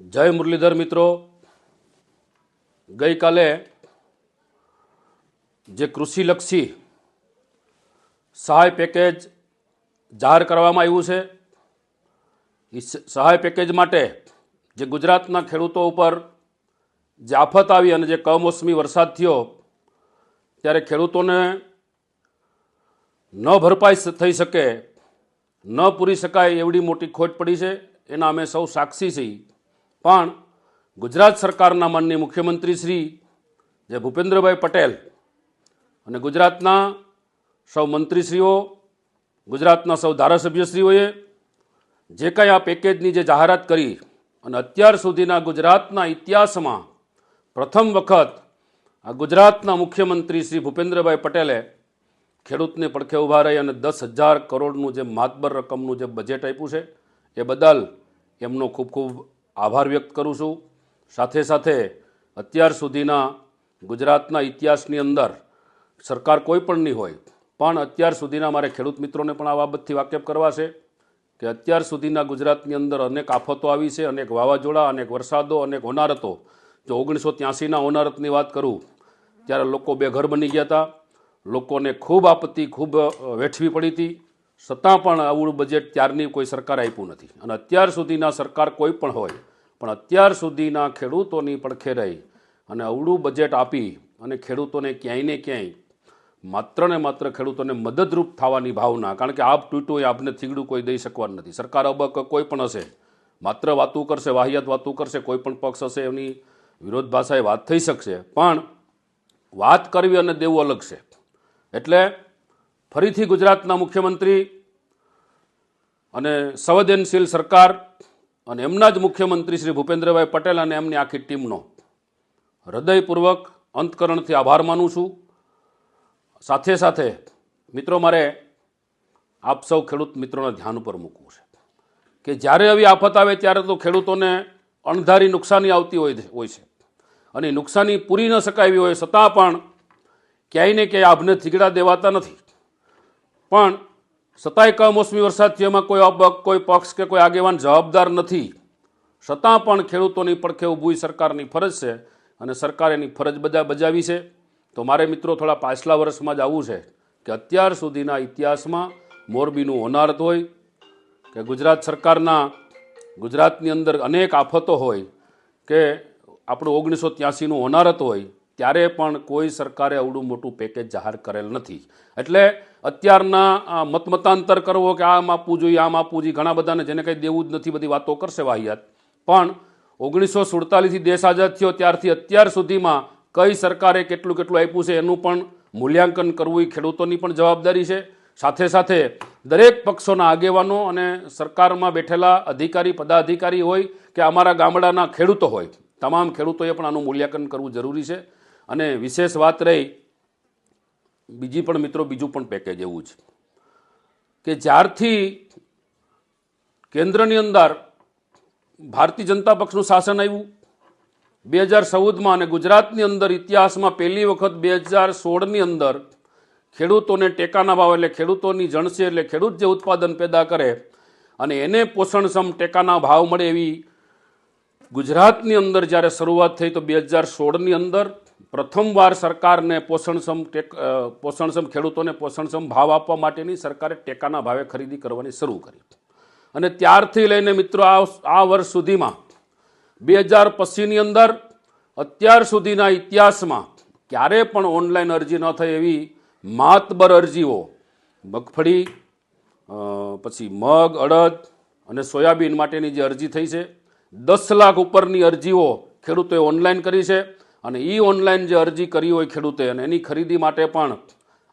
જય મુરલીધર મિત્રો. ગઈકાલે જે કૃષિલક્ષી સહાય પેકેજ જાહેર કરવામાં આવ્યું છે એ સહાય પેકેજ માટે જે ગુજરાતના ખેડૂતો ઉપર જે આફત આવી અને જે કમોસમી વરસાદ થયો, ત્યારે ખેડૂતોને ન ભરપાઈ થઈ શકે, ન પૂરી શકાય એવડી મોટી ખોટ પડી છે, એના અમે સૌ સાક્ષી છીએ. પણ ગુજરાત સરકારના માનની મુખ્યમંત્રી શ્રી જે ભૂપેન્દ્રભાઈ પટેલ અને ગુજરાતના સૌ મંત્રીશ્રીઓ, ગુજરાતના સૌ ધારાસભ્યશ્રીઓએ જે કાંઈ આ પેકેજની જે જાહેરાત કરી અને અત્યાર સુધીના ગુજરાતના ઇતિહાસમાં પ્રથમ વખત આ ગુજરાતના મુખ્યમંત્રી શ્રી ભૂપેન્દ્રભાઈ પટેલે ખેડૂતને પડખે ઊભા રહી અને દસ હજાર કરોડનું જે માતબર રકમનું જે બજેટ આપ્યું છે, એ બદલ એમનો ખૂબ ખૂબ આભાર વ્યક્ત કરું છું. સાથે સાથે અત્યાર સુધીના ગુજરાતના ઇતિહાસની અંદર સરકાર કોઈ પણની હોય, પણ અત્યાર સુધીના મારે ખેડૂત મિત્રોને પણ આ બાબતથી વાકેફ કરવા છે કે અત્યાર સુધીના ગુજરાતની અંદર અનેક આફતો આવી છે, અનેક વાવાઝોડા, અનેક વરસાદો, અનેક હોનારતો. જો ઓગણીસો ત્યાસીના હોનારતની વાત કરું, ત્યારે લોકો બેઘર બની ગયા હતા. લોકોને ખૂબ આપત્તિ, ખૂબ વેઠવી પડી હતી. છતાં પણ આવું બજેટ ત્યારની કોઈ સરકાર આપ્યું નથી. અને અત્યાર સુધીના સરકાર કોઈ પણ હોય, પણ અત્યાર સુધીના ખેડૂતોની પણ ખેરાઈ અને અવળું બજેટ આપી અને ખેડૂતોને ક્યાંય ને ક્યાંય માત્ર ને માત્ર ખેડૂતોને મદદરૂપ થવાની ભાવના, કારણ કે આપ તૂટું એ આપને થીગડું કોઈ દઈ શકવાનું નથી. સરકાર અબક કોઈ પણ હશે, માત્ર વાતું કરશે, વાહિયાત વાતું કરશે, કોઈ પણ પક્ષ હશે એની વિરોધ ભાષાએ વાત થઈ શકશે, પણ વાત કરવી અને દેવું અલગ છે. એટલે ફરીથી ગુજરાતના મુખ્યમંત્રી અને સંવેદનશીલ સરકાર અને એમના જ મુખ્યમંત્રી શ્રી ભૂપેન્દ્રભાઈ પટેલ અને એમની આખી ટીમનો હૃદયપૂર્વક અંતકરણથી આભાર માનું છું. સાથે સાથે મિત્રો, મારે આપ સૌ ખેડૂત મિત્રોના ધ્યાન ઉપર મૂકવું છે કે જ્યારે આવી આફત આવે ત્યારે તો ખેડૂતોને અણધારી નુકસાની આવતી હોય હોય છે. અને નુકસાની પૂરી ન શકાય એવી હોય છતાં પણ ક્યાંય ને ક્યાંય આભને થીગડા દેવાતા નથી. પણ છતાંય કમોસમી વરસાદ થયો એમાં કોઈ કોઈ પક્ષ કે કોઈ આગેવાન જવાબદાર નથી. છતાં પણ ખેડૂતોની પડખે ઊભી સરકારની ફરજ છે અને સરકાર એની ફરજ બધા બજાવી છે. તો મારે મિત્રો થોડા પાછલા વર્ષમાં જ આવવું છે કે અત્યાર સુધીના ઇતિહાસમાં મોરબીનું હોનારત હોય કે ગુજરાત સરકારના, ગુજરાતની અંદર અનેક આફતો હોય કે આપણું ઓગણીસો ત્યાસીનું હોનારત હોય ત્યારે પણ કોઈ સરકારે આવડું મોટું પેકેજ જાહેર કરેલ નથી. એટલે અત્યારના મતમતાંતર કરવો કે આમ આપવું જોઈએ, આમ આપવું જોઈએ, ઘણા બધાને જેને કંઈ દેવું જ નથી, બધી વાતો કરશે વાહિયાત. પણ ઓગણીસો સુડતાલીસથી દેશ આઝાદ થયો ત્યારથી અત્યાર સુધીમાં કઈ સરકારે કેટલું કેટલું આપ્યું છે એનું પણ મૂલ્યાંકન કરવું એ ખેડૂતોની પણ જવાબદારી છે. સાથે સાથે દરેક પક્ષોના આગેવાનો અને સરકારમાં બેઠેલા અધિકારી, પદાધિકારી હોય કે અમારા ગામડાના ખેડૂતો હોય, તમામ ખેડૂતોએ પણ આનું મૂલ્યાંકન કરવું જરૂરી છે. અને વિશેષ વાત રહી, બીજી પણ મિત્રો બીજું પણ પેકેજ એવું છે કે જ્યારથી કેન્દ્રની અંદર ભારતીય જનતા પક્ષનું શાસન આવ્યું, બે હજાર ચૌદમાં અને ગુજરાતની અંદર ઇતિહાસમાં પહેલી વખત બે હજાર સોળની અંદર ખેડૂતોને ટેકાના ભાવ એટલે ખેડૂતોની જણસે એટલે ખેડૂત જે ઉત્પાદન પેદા કરે અને એને પોષણક્ષમ ટેકાના ભાવ મળે એવી ગુજરાતની અંદર જ્યારે શરૂઆત થઈ તો બે હજાર સોળની અંદર પ્રથમવાર સરકારને પોષણક્ષમ ટેક પોષણક્ષમ ખેડૂતોને પોષણક્ષમ ભાવ આપવા માટેની સરકારે ટેકાના ભાવે ખરીદી કરવાની શરૂ કરી અને ત્યારથી લઈને મિત્રો આ આ વર્ષ સુધીમાં બે હજાર પછીની અંદર અત્યાર સુધીના ઇતિહાસમાં ક્યારે પણ ઓનલાઈન અરજી ન થઈ એવી માતબર અરજીઓ, મગફળી પછી મગ, અડદ અને સોયાબીન માટેની જે અરજી થઈ છે, દસ લાખ ઉપરની અરજીઓ ખેડૂતોએ ઓનલાઈન કરી છે. અને એ ઓનલાઈન જે અરજી કરી હોય ખેડૂતે અને એની ખરીદી માટે પણ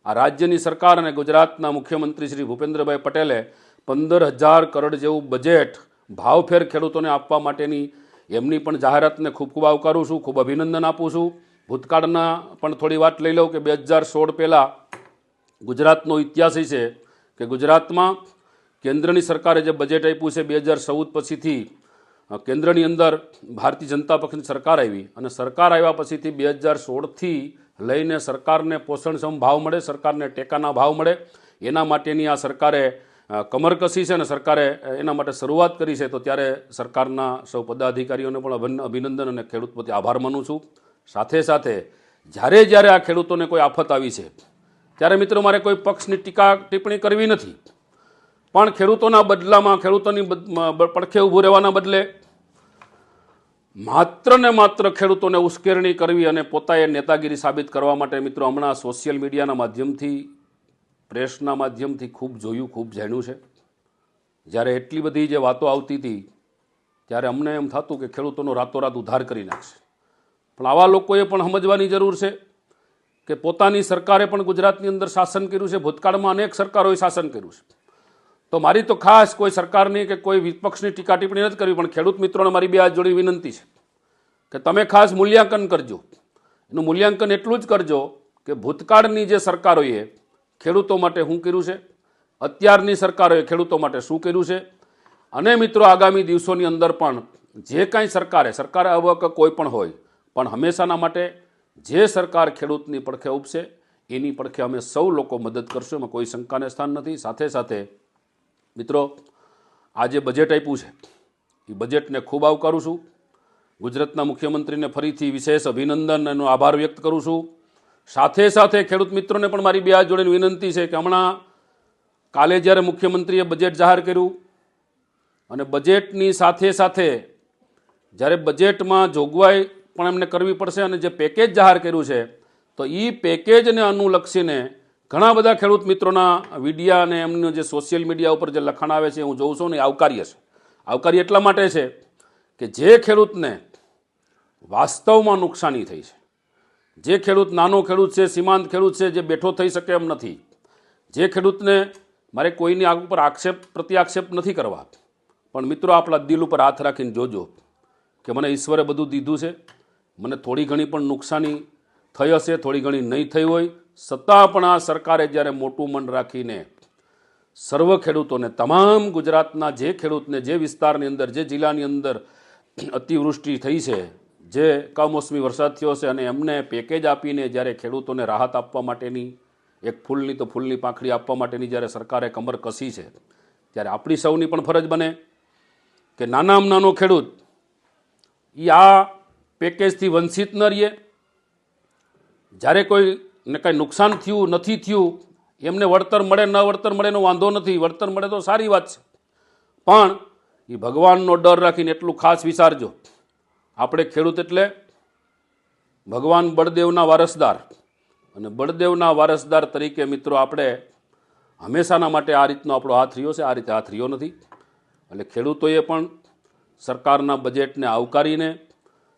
આ રાજ્યની સરકાર અને ગુજરાતના મુખ્યમંત્રી શ્રી ભૂપેન્દ્રભાઈ પટેલે પંદર હજાર કરોડ જેવું બજેટ ભાવફેર ખેડૂતોને આપવા માટેની એમની પણ જાહેરાતને ખૂબ ખૂબ આવકારું છું, ખૂબ અભિનંદન આપું છું. ભૂતકાળના પણ થોડી વાત લઈ લઉં કે બે હજાર સોળ પહેલાં ગુજરાતનો ઇતિહાસ છે કે ગુજરાતમાં કેન્દ્રની સરકારે જે બજેટ આપ્યું છે બે હજાર ચૌદ પછીથી કેન્દ્રની અંદર ભારતીય જનતા પક્ષની સરકાર આવી અને સરકાર આવ્યા પછીથી બે હજાર સોળથી લઈને સરકારને પોષણક્ષમ ભાવ મળે, સરકારને ટેકાના ભાવ મળે. એના માટેની આ સરકારે કમર કસી છે ને સરકારે એના માટે શરૂઆત કરી છે. તો ત્યારે સરકારના સૌ પદાધિકારીઓને પણ અભિનંદન અને ખેડૂત પ્રત્યે આભાર માનું છું. સાથે સાથે, જ્યારે જ્યારે આ ખેડૂતોને કોઈ આફત આવી છે, ત્યારે મિત્રો મારે કોઈ પક્ષની ટીકા, ટિપ્પણી કરવી નથી. પણ ખેડૂતોના બદલામાં, ખેડૂતોની પડખે ઊભું રહેવાના બદલે માત્ર ને માત્ર ખેડૂતોને ઉશ્કેરણી કરવી અને પોતાએ નેતાગીરી સાબિત કરવા માટે મિત્રો હમણાં સોશિયલ મીડિયાના માધ્યમથી, પ્રેસના માધ્યમથી ખૂબ જોયું, ખૂબ જાણ્યું છે. જ્યારે એટલી બધી જે વાતો આવતી હતી, ત્યારે અમને એમ થતું કે ખેડૂતોનો રાતોરાત ઉદ્ધાર કરી નાખશે. પણ આવા લોકોએ પણ સમજવાની જરૂર છે કે પોતાની સરકારે પણ ગુજરાતની અંદર શાસન કર્યું છે, ભૂતકાળમાં અનેક સરકારોએ શાસન કર્યું છે. તો મારી તો ખાસ કોઈ સરકારની કે કોઈ વિપક્ષની ટીકા ટિપ્પણી નથી કરવી, પણ ખેડૂત મિત્રોને મારી બે હાથ જોડી વિનંતી છે કે તમે ખાસ મૂલ્યાંકન કરજો. એનું મૂલ્યાંકન એટલું જ કરજો કે ભૂતકાળની જે સરકારોએ ખેડૂતો માટે શું કર્યું છે, અત્યારની સરકારોએ ખેડૂતો માટે શું કર્યું છે, અને મિત્રો આગામી દિવસોની અંદર પણ જે કાંઈ સરકારે સરકારે આવક કોઈ પણ હોય, પણ હંમેશાના માટે જે સરકાર ખેડૂતની પડખે ઉપસે, એની પડખે અમે સૌ લોકો મદદ કરશું, એમાં કોઈ શંકાને સ્થાન નથી. સાથે સાથે મિત્રો આ જે બજેટ આપ્યું છે. એ બજેટને ખૂબ આવકારું છું. ગુજરાતના મુખ્યમંત્રીને ફરીથી વિશેષ અભિનંદન એનો આભાર વ્યક્ત કરું છું. સાથે સાથે ખેડૂત મિત્રોને પણ મારી બે હાથ જોડીને વિનંતી છે કે હમણાં કાલે જ્યારે મુખ્યમંત્રીએ બજેટ જાહેર કર્યું અને બજેટની સાથે સાથે જ્યારે બજેટમાં જોગવાઈ પણ એમને કરવી પડશે અને જે પેકેજ જાહેર કર્યું છે, તો એ પેકેજને અનુલક્ષીને ઘણા બધા ખેડૂત મિત્રોના વિડિયા અને એમનું જે સોશિયલ મીડિયા ઉપર જે લખાણ આવે છે, હું જોઉં છું ને આવકાર્ય છે. આવકાર્ય એટલા માટે છે કે જે ખેડૂતને વાસ્તવમાં નુકસાની થઈ છે, જે ખેડૂત નાનો ખેડૂત છે, સીમાંત ખેડૂત છે, જે બેઠો થઈ શકે એમ નથી, જે ખેડૂતને મારે કોઈની આગ ઉપર આક્ષેપ, પ્રત્યાક્ષેપ નથી કરવા પણ મિત્રો, આપણા દિલ ઉપર હાથ રાખીને જોજો કે મને ઈશ્વરે બધું દીધું છે. મને થોડી ઘણી પણ નુકસાની થઈ હશે, થોડી ઘણી નહીં થઈ હોય છતાં પણ આ સરકારે જ્યારે મોટું મન રાખીને સર્વ ખેડૂતોને, તમામ ગુજરાતના જે ખેડૂતને, જે વિસ્તારની અંદર, જે જિલ્લાની અંદર અતિવૃષ્ટિ થઈ છે, જે કમોસમી વરસાદ થયો છે અને એમને પેકેજ આપીને જ્યારે ખેડૂતોને રાહત આપવા માટેની, એક ફૂલની તો ફૂલની પાંખડી આપવા માટેની જ્યારે સરકારે કમર કસી છે, ત્યારે આપણી સૌની પણ ફરજ બને કે નાનામાં નાનો ખેડૂત એ આ પેકેજથી વંચિત ન રહીએ. જ્યારે કોઈને કાંઈ નુકસાન થયું, નથી થયું, એમને વળતર મળે, ન વળતર મળે એનો વાંધો નથી. વળતર મળે તો સારી વાત છે. પણ એ ભગવાનનો ડર રાખીને એટલું ખાસ વિચારજો. આપણે ખેડૂત એટલે ભગવાન બળદેવના વારસદાર. અને બળદેવના વારસદાર તરીકે મિત્રો આપણે હંમેશાના માટે આ રીતનો આપણો હાથ રહ્યો છે. આ રીતે હાથ રહ્યો નથી. એટલે ખેડૂતોએ પણ સરકારના બજેટને આવકારીને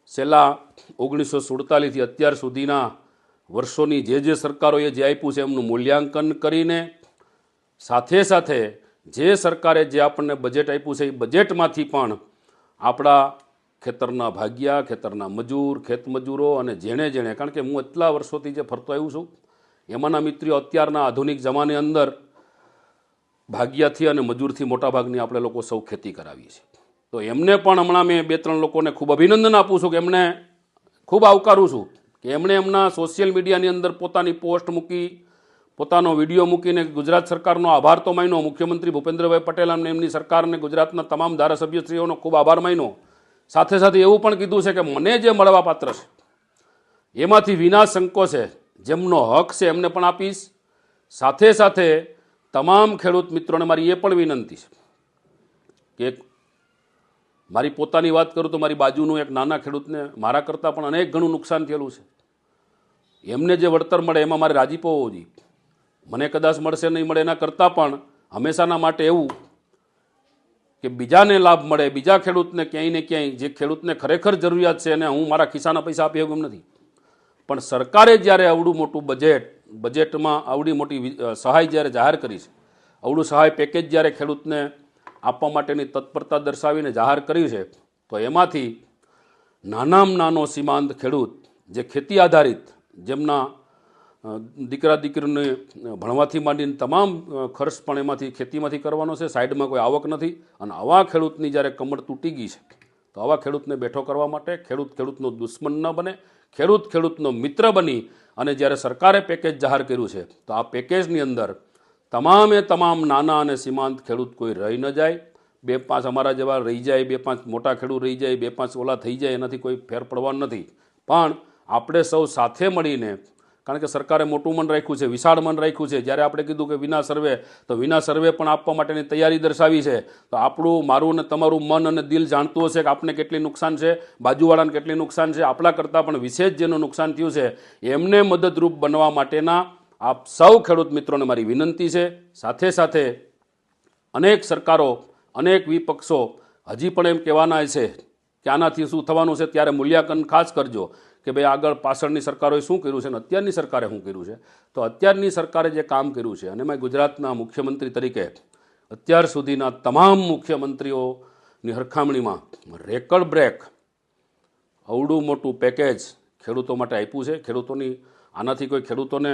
છેલ્લા ઓગણીસો સુડતાલીસથી અત્યાર સુધીના વર્ષોની જે જે સરકારોએ જે આપ્યું છે એમનું મૂલ્યાંકન કરીને સાથે સાથે જે સરકારે જે આપણને બજેટ આપ્યું છે એ બજેટમાંથી પણ આપણા ખેતરના ભાગ્યા, ખેતરના મજૂર ખેતમજૂરો અને જેણે જેણે, કારણ કે હું એટલા વર્ષોથી જે ફરતો આવ્યું છું, એમાંના મિત્રો અત્યારના આધુનિક જમાને અંદર ભાગ્યાથી અને મજૂરથી મોટાભાગની આપણે લોકો સૌ ખેતી કરાવીએ છીએ. તો એમને પણ હમણાં મેં બે ત્રણ લોકોને ખૂબ અભિનંદન આપું છું કે એમને ખૂબ આવકારું છું. કે એમણે એમના સોશિયલ મીડિયાની અંદર પોતાની પોસ્ટ મૂકી, પોતાનો વીડિયો મૂકીને ગુજરાત સરકારનો આભાર તો માન્યો. મુખ્યમંત્રી ભૂપેન્દ્રભાઈ પટેલ અને એમની સરકારને ગુજરાતના તમામ ધારાસભ્યશ્રીઓનો ખૂબ આભાર માન્યો. સાથે સાથે એવું પણ કીધું છે કે મને જે મળવા પાત્ર છે, એમાંથી વિના સંકોચે જેમનો હક છે એમને પણ આપીશ. સાથે સાથે તમામ ખેડૂત મિત્રોને મારી એ પણ વિનંતી છે કે મારી પોતાની વાત કરું તો મારી બાજુનું એક નાના ખેડૂતને મારા કરતાં પણ અનેક ઘણું નુકસાન થયેલું છે. એમને જે વળતર મળે એમાં મારે રાજીપો હોવો જોઈએ. મને કદાચ મળશે નહીં, મળે એના કરતાં પણ હંમેશાના માટે એવું કે બીજાને લાભ મળે, બીજા ખેડૂતને ક્યાંય ને ક્યાંય, જે ખેડૂતને ખરેખર જરૂરિયાત છે અને હું મારા ખિસ્સાના પૈસા આપી એમ નથી. પણ સરકારે જ્યારે આવડું મોટું બજેટ બજેટમાં આવડી મોટી સહાય જ્યારે જાહેર કરી છે, આવડું સહાય પેકેજ જ્યારે ખેડૂતને આપવા માટેની તત્પરતા દર્શાવીને જાહેર કર્યું છે, તો એમાંથી નાનામાં નાનો સીમાંત ખેડૂત જે ખેતી આધારિત જેમના દીકરા દીકરીને ભણવાથી માંડીને તમામ ખર્ચ પણ એમાંથી ખેતીમાંથી કરવાનો છે, સાઈડમાં કોઈ આવક નથી અને આવા ખેડૂતની જ્યારે કમર તૂટી ગઈ છે, તો આવા ખેડૂતને બેઠો કરવા માટે ખેડૂત ખેડૂતનો દુશ્મન ન બને, ખેડૂત ખેડૂતનો મિત્ર બની અને જ્યારે સરકારે પેકેજ જાહેર કર્યું છે, તો આ પેકેજની અંદર તમામે તમામ નાના અને સીમાંત ખેડૂત કોઈ રહી ન જાય. બે પાંચ અમારા જેવા રહી જાય, બે પાંચ મોટા ખેડૂત રહી જાય, બે પાંચ ઓલા થઈ જાય, એનાથી કોઈ ફેર પડવાનું નથી. પણ આપણે સૌ સાથે મળીને, કારણ કે સરકારે મોટું મન રાખ્યું છે, વિશાળ મન રાખ્યું છે. જ્યારે આપણે કીધું કે વિના સર્વે, તો વિના સર્વે પણ આપવા માટેની તૈયારી દર્શાવી છે. તો આપણું, મારું અને તમારું મન અને દિલ જાણતું હશે કે આપને કેટલી નુકસાન છે, બાજુવાળાને કેટલી નુકસાન છે. આપણા કરતાં પણ વિશેષ જેનું નુકસાન થયું છે. એમને મદદરૂપ બનવા માટેના આપ સૌ ખેડૂત મિત્રોને મારી વિનંતી છે. સાથે સાથે અનેક સરકારો, અનેક વિપક્ષો હજી પણ એમ કહેવાના છે કે આનાથી શું થવાનું છે ત્યારે મૂલ્યાંકન ખાસ કરજો કે ભાઈ આગળ પાછળની સરકારોએ શું કર્યું છે અને અત્યારની સરકારે શું કર્યું છે. તો અત્યારની સરકારે જે કામ કર્યું છે, અને મેં ગુજરાતના મુખ્યમંત્રી તરીકે અત્યાર સુધીના તમામ મુખ્યમંત્રીઓની સરખામણીમાં રેકર્ડ બ્રેક અવડું મોટું પેકેજ ખેડૂતો માટે આપ્યું છે. ખેડૂતોની, આનાથી કોઈ ખેડૂતોને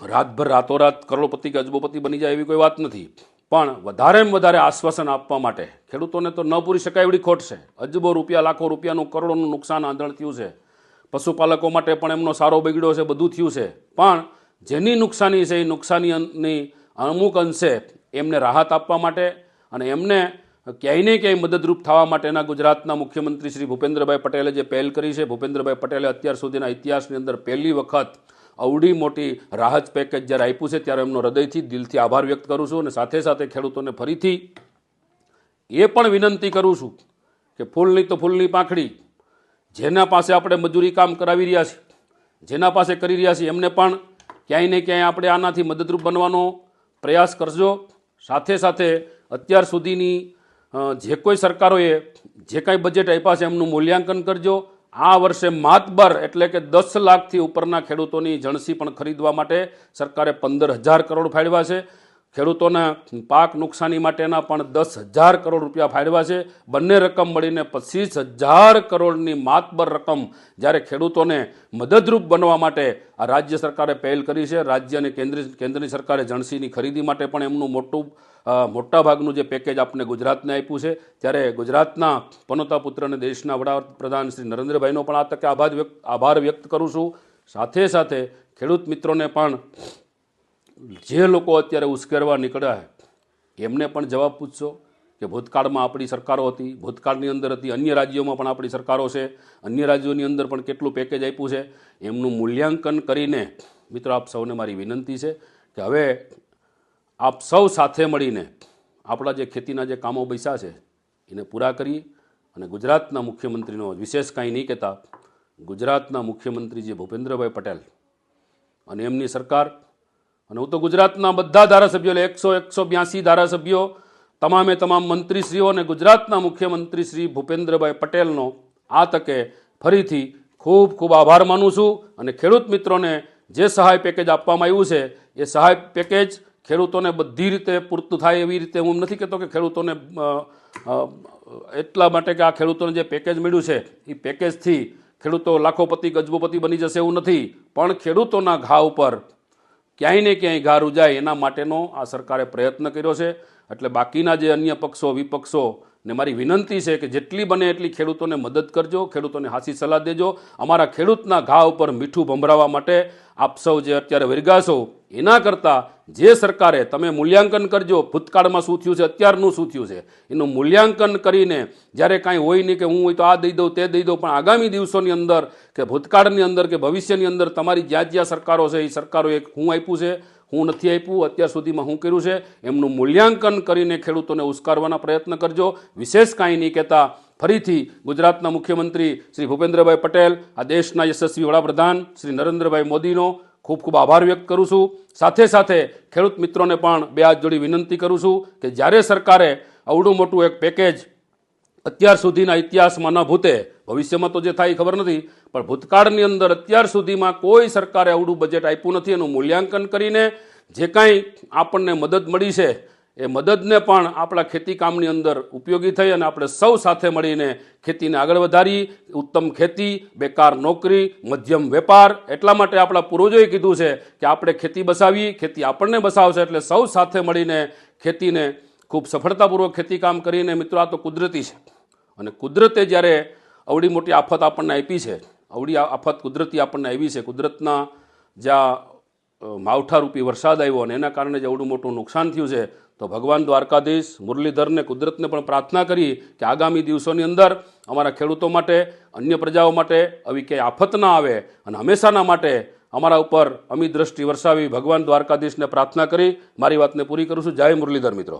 રાતભર રાતોરાત કરોડપતિ કે અજબોપતિ બની જાય એવી કોઈ વાત નથી. પણ વધારેમાં વધારે આશ્વાસન આપવા માટે ખેડૂતોને તો ન પૂરી શકાય એવડી ખોટ છે. અજબો રૂપિયા, લાખો રૂપિયાનું કરોડોનું નુકસાન આંધણ થયું છે. પશુપાલકો માટે પણ એમનો સારો બગડ્યો છે, બધું થયું છે. પણ જેની નુકસાની છે, એ નુકસાનીની અમુક અંશે એમને રાહત આપવા માટે અને એમને ક્યાંય ને ક્યાંય મદદરૂપ થવા માટેના ગુજરાતના મુખ્યમંત્રી શ્રી ભૂપેન્દ્રભાઈ પટેલે જે પહેલ કરી છે, ભૂપેન્દ્રભાઈ પટેલે અત્યાર સુધીના ઇતિહાસની અંદર પહેલી વખત અવડી મોટી રાહત પેકેજ જ્યારે આપ્યું છે, ત્યારે એમનો હૃદયથી દિલથી આભાર વ્યક્ત કરું છું અને સાથે સાથે ખેડૂતોને ફરીથી એ પણ વિનંતી કરું છું કે ફૂલની તો ફૂલની પાંખડી, જેના પાસે આપણે મજૂરી કામ કરાવી રહ્યા છીએ, જેના પાસે કરી રહ્યા છીએ, એમને પણ ક્યાંય ને ક્યાંય આપણે આનાથી મદદરૂપ બનવાનો પ્રયાસ કરજો. સાથે સાથે અત્યાર સુધીની જે કોઈ સરકારોએ જે કાંઈ બજેટ આપ્યા છે, એમનું મૂલ્યાંકન કરજો. આ વર્ષે માતબર એટલે કે દસ લાખથી ઉપરના ખેડૂતોની જણસી પણ ખરીદવા માટે સરકારે પંદર હજાર કરોડ ફાળવ્યા છે. ખેડૂતોના પાક નુકસાની માટેના પણ દસ હજાર કરોડ રૂપિયા ફાળવ્યા છે. બંને રકમ મળીને પચીસ હજાર કરોડની માતબર રકમ જ્યારે ખેડૂતોને મદદરૂપ બનવા માટે આ રાજ્ય સરકારે પહેલ કરી છે. રાજ્ય અને કેન્દ્ર કેન્દ્રની સરકારે જણસીની ખરીદી માટે પણ એમનું મોટું મોટાભાગનું મોટા ભાગનું જે પેકેજ આપણે ગુજરાતને આપ્યું છે. ત્યારે ગુજરાતના પનોતા પુત્ર અને દેશના વડાપ્રધાન શ્રી નરેન્દ્રભાઈનો પણ આ તકે આભાર વ્યક્ત આભાર વ્યક્ત કરું છું. સાથે સાથે ખેડૂત મિત્રોને પણ જે લોકો અત્યારે ઉશ્કેરવા નીકળ્યા એમને પણ જવાબ પૂછશો કે ભૂતકાળમાં આપણી સરકારો હતી, ભૂતકાળની અંદર હતી, અન્ય રાજ્યોમાં પણ આપણી સરકારો છે, અન્ય રાજ્યોની અંદર પણ કેટલું પેકેજ આપ્યું છે, એમનું મૂલ્યાંકન કરીને મિત્રો આપ સૌને મારી વિનંતી છે કે હવે આપ સૌ સાથે મળીને આપણા જે ખેતીના જે કામો બેસા છે, એને પૂરા કરી અને ગુજરાતના મુખ્યમંત્રીનો વિશેષ કાંઈ નહીં કહેતા, ગુજરાતના મુખ્યમંત્રી જે ભૂપેન્દ્રભાઈ પટેલ અને એમની સરકાર અને હું તો ગુજરાતના બધા ધારાસભ્યો એટલે એકસો એકસો બ્યાસી ધારાસભ્યો, તમામે તમામ મંત્રીશ્રીઓ અને ગુજરાતના મુખ્યમંત્રી શ્રી ભૂપેન્દ્રભાઈ પટેલનો આ તકે ફરીથી ખૂબ ખૂબ આભાર માનું છું અને ખેડૂત મિત્રોને જે સહાય પેકેજ આપવામાં આવ્યું છે, એ સહાય પેકેજ ખેડૂતોને બધી રીતે પૂરતું થાય એવી રીતે હું નથી કહેતો કે ખેડૂતોને એટલા માટે કે આ ખેડૂતોને જે પેકેજ મળ્યું છે, એ પેકેજથી ખેડૂતો લાખોપતિ ગજબોપતિ બની જશે એવું નથી, પણ ખેડૂતોના ઘા ઉપર ક્યાંય ને ક્યાંય ઘા ઉજાય એના માટેનો આ સરકારે પ્રયત્ન કર્યો છે. એટલે બાકીના જે અન્ય પક્ષો, વિપક્ષો ને મારી વિનંતી છે કે જેટલી બને એટલી ખેડૂતોને મદદ કરજો, ખેડૂતોને હાસી સલાહ દેજો. અમારા ખેડૂતના ઘા ઉપર મીઠું ભંભરાવવા માટે આપ સૌ જે અત્યારે વિરગાશો એના કરતાં જે સરકારે તમે મૂલ્યાંકન કરજો, ભૂતકાળમાં શું થયું છે, અત્યારનું શું થયું છે, એનું મૂલ્યાંકન કરીને જ્યારે કાંઈ હોય નહીં કે હું હોય તો આ દઈ દઉં, તે દઈ દઉં, પણ આગામી દિવસોની અંદર કે ભૂતકાળની અંદર કે ભવિષ્યની અંદર તમારી જ્યાં જ્યાં સરકારો છે, એ સરકારોએ હું આપ્યું છે હું નથી આપ્યું અત્યાર સુધીમાં હું કર્યું છે? એમનું મૂલ્યાંકન કરીને ખેડૂતોને ઉશ્કારવાના પ્રયત્ન કરજો. વિશેષ કાંઈ નહીં કહેતા. ફરીથી ગુજરાતના મુખ્યમંત્રી શ્રી ભૂપેન્દ્રભાઈ પટેલ, આ દેશના યશસ્વી વડાપ્રધાન શ્રી નરેન્દ્રભાઈ મોદીનો ખૂબ ખૂબ આભાર વ્યક્ત કરું છું. સાથે સાથે ખેડૂત મિત્રોને પણ બે હાથ જોડી વિનંતી કરું છું કે જ્યારે સરકારે અવડું મોટું એક પેકેજ અત્યાર સુધીના ઇતિહાસમાં ન ભૂતે ભવિષ્યમાં તો જે થાય ખબર નથી, પણ ભૂતકાળની અંદર અત્યાર સુધીમાં કોઈ સરકારે આવડું બજેટ આપ્યું નથી. એનું મૂલ્યાંકન કરીને જે કાંઈ આપણને મદદ મળી છે, એ મદદને પણ આપણા ખેતી કામની અંદર ઉપયોગી થઈ અને આપણે સૌ સાથે મળીને ખેતીને આગળ વધારી. ઉત્તમ ખેતી, બેકાર નોકરી, મધ્યમ વેપાર, એટલા માટે આપણા પૂર્વજોએ કીધું છે કે આપણે ખેતી બસાવી, ખેતી આપણને બસાવશે એટલે સૌ સાથે મળીને ખેતીને ખૂબ સફળતાપૂર્વક ખેતી કામ કરીને મિત્રો આ તો કુદરતી છે. અને કુદરતે જ્યારે અવડી મોટી આફત આપણને આપી છે. અવડી આફત કુદરતી આપણને આવી છે. કુદરતના જ્યાં માવઠારૂપી વરસાદ આવ્યો અને એના કારણે જે અવડું મોટું નુકસાન થયું છે, તો ભગવાન દ્વારકાધીશ મુરલીધરને કુદરતને પણ પ્રાર્થના કરી કે આગામી દિવસોની અંદર અમારા ખેડૂતો માટે, અન્ય પ્રજાઓ માટે આવી ક્યાંય આફત ના આવે અને હંમેશાના માટે અમારા ઉપર અમી દ્રષ્ટિ વરસાવી ભગવાન દ્વારકાધીશને પ્રાર્થના કરી. મારી વાતને પૂરી કરું છું. જય મુરલીધર મિત્રો.